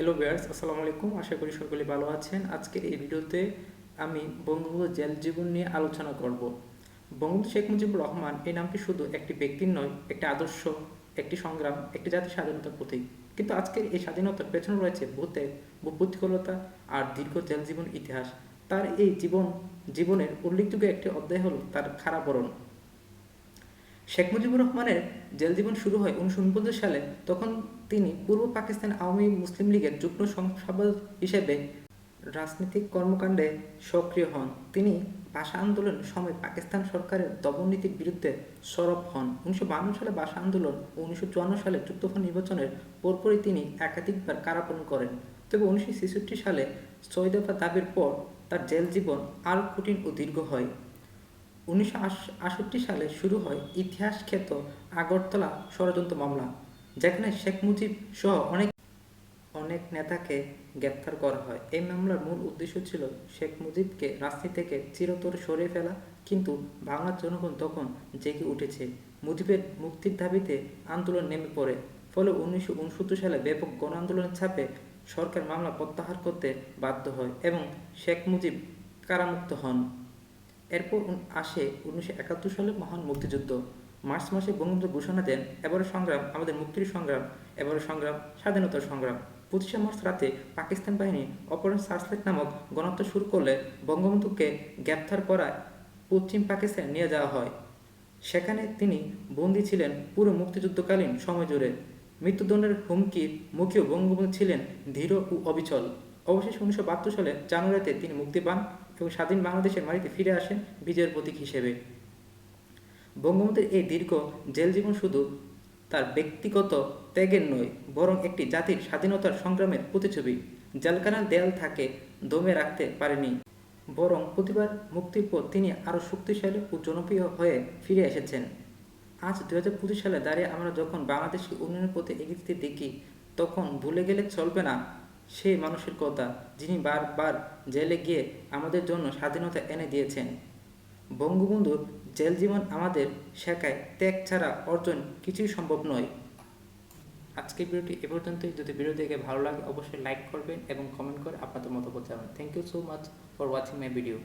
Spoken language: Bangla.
হ্যালো বিয়ার্স আসসালামু আলাইকুম। আশা করি সকলে ভালো আছেন। আজকের এই ভিডিওতে আমি বঙ্গবন্ধু জেল জীবন নিয়ে আলোচনা করব। বঙ্গবন্ধু শেখ মুজিবুর রহমান এই নামটি শুধু একটি ব্যক্তির নয়, একটি আদর্শ, একটি সংগ্রাম, একটি জাতির স্বাধীনতার প্রতীক। কিন্তু আজকের এই স্বাধীনতার পেছনে রয়েছে বহুতে প্রতিকূলতা আর দীর্ঘ জেল জীবন ইতিহাস। তার এই জীবন, জীবনের উল্লেখযোগ্য একটি অধ্যায় হলো তার খারাপ বরণ। শেখ মুজিবুর রহমানের জেল জীবন শুরু হয় উনিশশো উনপঞ্চাশ সালে। তখন তিনি পূর্ব পাকিস্তান আওয়ামী মুসলিম লীগের যুগ্ম সংসদ হিসেবে রাজনৈতিক কর্মকাণ্ডে সক্রিয় হন। তিনি ভাষা আন্দোলনের সময় পাকিস্তান সরকারের দমননীতির বিরুদ্ধে সরব হন। উনিশশো সালে ভাষা আন্দোলন ও উনিশশো সালে যুক্তফ্রন্ট নির্বাচনের পরপরই তিনি একাধিকবার কারাপণ করেন। তবে উনিশশো ছেষট্টি সালে ছয় দফা দাবির পর তার জেল জীবন আরও কঠিন ও দীর্ঘ হয়। উনিশশো সালে শুরু হয় ইতিহাস খ্যাত আগরতলা ষড়যন্ত্র মামলা, যেখানে শেখ মুজিব সহ অনেক অনেক নেতাকে গ্রেপ্তার করা হয়। এই মামলার মূল উদ্দেশ্য ছিল শেখ মুজিবকে রাজনীতি থেকে চিরতরে সরিয়ে ফেলা, কিন্তু বাংলার জনগণ তখন জেগে উঠেছে। মুজিবের মুক্তির দাবিতে আন্দোলন নেমে পড়ে, ফলে উনিশশো উনসত্তর সালে ব্যাপক গণ আন্দোলনের ছাপে সরকার মামলা প্রত্যাহার করতে বাধ্য হয় এবং শেখ মুজিব কারামুক্ত হন। এরপর আসে উনিশশো একাত্তর সালে মহান মুক্তিযুদ্ধ। মার্চ মাসে বঙ্গবন্ধু ঘোষণা দেন এবারের সংগ্রাম, আমাদের মুক্তির সংগ্রাম এবারের সংগ্রাম স্বাধীনতার সংগ্রাম। পঁচিশে মার্চ রাতে পাকিস্তান বাহিনী অপারেশন সার্চলাইট নামক গণহত্যা শুরু করলে বঙ্গবন্ধুকে গ্রেপ্তার করায় পশ্চিম পাকিস্তানে নিয়ে যাওয়া হয়। সেখানে তিনি বন্দী ছিলেন পুরো মুক্তিযুদ্ধকালীন সময় জুড়ে। মৃত্যুদণ্ডের হুমকির মুখেও বঙ্গবন্ধু ছিলেন ধীর ও অবিচল। অবশেষে উনিশশো বাহাত্তর সালে জানুয়ারিতে তিনি মুক্তি পান। এবং স্বাধীন বাংলাদেশের মাটিতে ফিরে আসেন বিজয়ের প্রতীক হিসেবে। বঙ্গবন্ধুর এই দীর্ঘ জেল জীবন শুধু তার ব্যক্তিগত ত্যাগের নয়, বরং একটি জাতির স্বাধীনতার সংগ্রামের প্রতিছবি জেলখানার দেয়াল থাকে দমে রাখতে পারেনি, বরং প্রতিবার মুক্তির পর তিনি আরও শক্তিশালী ও জনপ্রিয় হয়ে ফিরে এসেছেন। আজ দু হাজার পঁচিশ সালে দাঁড়িয়ে আমরা যখন বাংলাদেশকে উন্নয়নের পথে এগিয়ে দেখি, তখন ভুলে গেলে চলবে না। সেই মানুষের কথা যিনি বারবার জেলে গিয়ে আমাদের জন্য স্বাধীনতা এনে দিয়েছেন। বঙ্গবন্ধুর জেল জীবন আমাদের শেখায়, ত্যাগ ছাড়া অর্জন কিছুই সম্ভব নয়। আজকের ভিডিওটি এ পর্যন্তই। যদি ভিডিও দেখে ভালো লাগে, অবশ্যই লাইক করবেন এবং কমেন্ট করে আপনাদের মতামত জানাবেন। Thank you so much for watching my video